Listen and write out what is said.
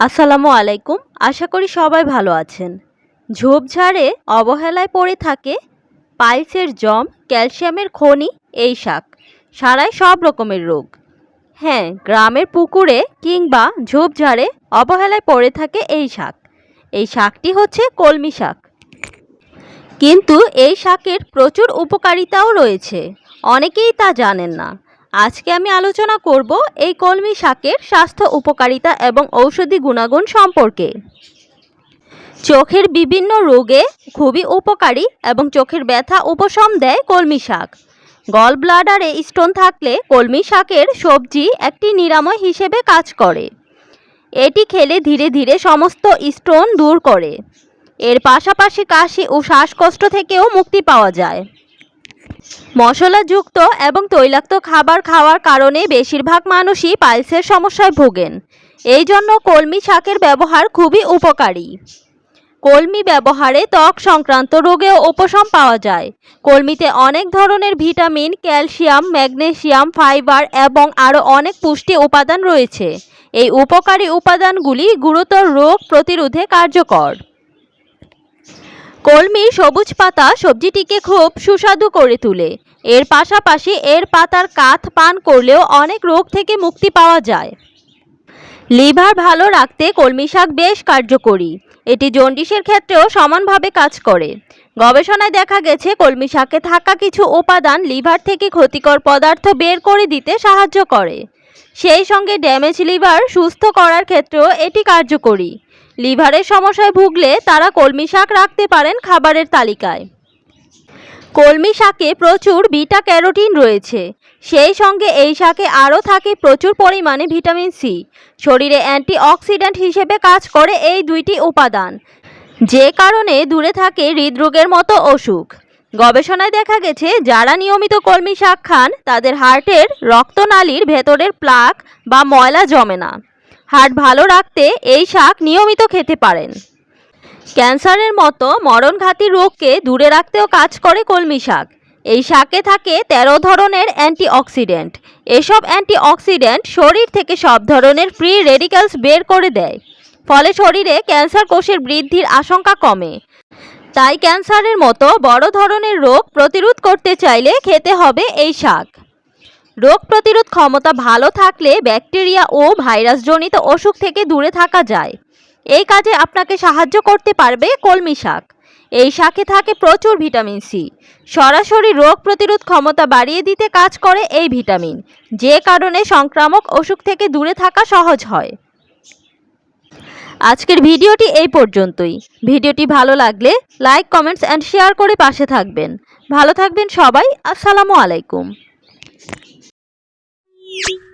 আসসালামু আলাইকুম। আশা করি সবাই ভালো আছেন। ঝোপঝাড়ে অবহেলায় পড়ে থাকে পাইলসের জম, ক্যালসিয়ামের খনি, এই শাক। সারায় সব রকমের রোগ। হ্যাঁ গ্রামের পুকুরে কিংবা ঝোপঝাড়ে অবহেলায় পড়ে থাকে এই শাক। এই শাকটি হচ্ছে কলমি শাক। কিন্তু এই শাকের প্রচুর উপকারিতাও রয়েছে। অনেকেই তা জানেন না। আজকে আমি আলোচনা করব এই কলমি শাকের স্বাস্থ্য উপকারিতা এবং ঔষধি গুণাগুণ সম্পর্কে। চোখের বিভিন্ন রোগে খুবই উপকারী এবং চোখের ব্যথা উপশম দেয় কলমি শাক। গল ব্লাডারে স্টোন থাকলে কলমি শাকের সবজি একটি নিরাময় হিসেবে কাজ করে। এটি খেলে ধীরে ধীরে সমস্ত স্টোন দূর করে। এর পাশাপাশি কাশি ও শ্বাসকষ্ট থেকেও মুক্তি পাওয়া যায়। মশলাযুক্ত এবং তৈলাক্ত খাবার খাওয়ার কারণে বেশিরভাগ মানুষই পাইলসের সমস্যায় ভোগেন। এই জন্য কলমি শাকের ব্যবহার খুবই উপকারী। কলমি ব্যবহারে ত্বক সংক্রান্ত রোগেও উপশম পাওয়া যায়। কলমিতে অনেক ধরনের ভিটামিন, ক্যালসিয়াম, ম্যাগনেসিয়াম, ফাইবার এবং আরও অনেক পুষ্টি উপাদান রয়েছে। এই উপকারী উপাদানগুলি গুরুতর রোগ প্রতিরোধে কার্যকর। কলমির সবুজ পাতা সবজিটিকে খুব সুস্বাদু করে তোলে। এর পাশাপাশি এর পাতার কাথ পান করলেও অনেক রোগ থেকে মুক্তি পাওয়া যায়। লিভার ভালো রাখতে কলমি শাক বেশ কার্যকরী। এটি জন্ডিসের ক্ষেত্রেও সমানভাবে কাজ করে। গবেষণায় দেখা গেছে, কলমি শাকে থাকা কিছু উপাদান লিভার থেকে ক্ষতিকর পদার্থ বের করে দিতে সাহায্য করে। সেই সঙ্গে ড্যামেজ লিভার সুস্থ করার ক্ষেত্রেও এটি কার্যকরী। লিভারের সমস্যায় ভুগলে তারা কলমি শাক রাখতে পারেন খাবারের তালিকায়। কলমি শাকে প্রচুর বিটা ক্যারোটিন রয়েছে। সেই সঙ্গে এই শাকে আরও থাকে প্রচুর পরিমাণে ভিটামিন সি। শরীরে অ্যান্টিঅক্সিডেন্ট হিসেবে কাজ করে এই দুইটি উপাদান। যে কারণে দূরে থাকে হৃদরোগের মতো অসুখ। গবেষণায় দেখা গেছে, যারা নিয়মিত কলমি শাক খান, তাদের হার্টের রক্তনালীর ভেতরের প্লাক বা ময়লা জমে না। হার্ট ভালো রাখতে এই শাক নিয়মিত খেতে পারেন। ক্যান্সারের মতো মরণঘাতী রোগকে দূরে রাখতেও কাজ করে কলমি শাক। এই শাকে থাকে তেরো ধরনের অ্যান্টিঅক্সিডেন্ট। এসব অ্যান্টিঅক্সিডেন্ট শরীর থেকে সব ধরনের ফ্রি রেডিক্যালস বের করে দেয়। ফলে শরীরে ক্যান্সার কোষের বৃদ্ধির আশঙ্কা কমে। তাই ক্যান্সারের মতো বড় ধরনের রোগ প্রতিরোধ করতে চাইলে খেতে হবে এই শাক। রোগ প্রতিরোধ ক্ষমতা ভালো থাকলে ব্যাকটেরিয়া ও ভাইরাসজনিত অসুখ থেকে দূরে থাকা যায়। এই কাজে আপনাকে সাহায্য করতে পারবে কলমি শাক। এই শাকে থাকে প্রচুর ভিটামিন সি। সরাসরি রোগ প্রতিরোধ ক্ষমতা বাড়িয়ে দিতে কাজ করে এই ভিটামিন। যে কারণে সংক্রামক অসুখ থেকে দূরে থাকা সহজ হয়। আজকের ভিডিওটি এই পর্যন্তই। ভিডিওটি ভালো লাগলে লাইক, কমেন্টস অ্যান্ড শেয়ার করে পাশে থাকবেন। ভালো থাকবেন সবাই। আসসালামু আলাইকুম। Beep.